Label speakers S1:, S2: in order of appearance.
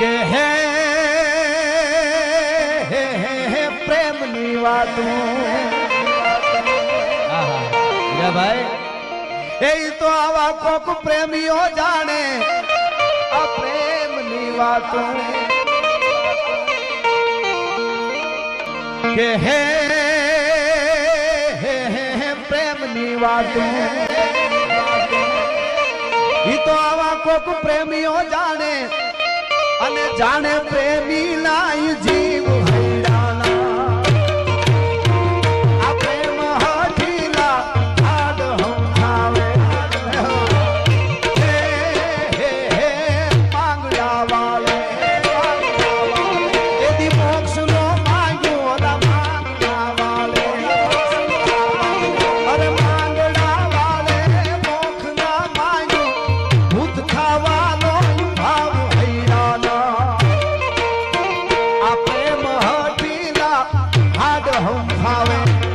S1: કે હે પ્રેમની વાતું ભાઈ એ તો આવા કોક પ્રેમીઓ જાણે આ પ્રેમની વાતો કે હે પ્રેમની વાતો ઈ તો આવા કોક પ્રેમીઓ જાણે અને જાણે પ્રેમી how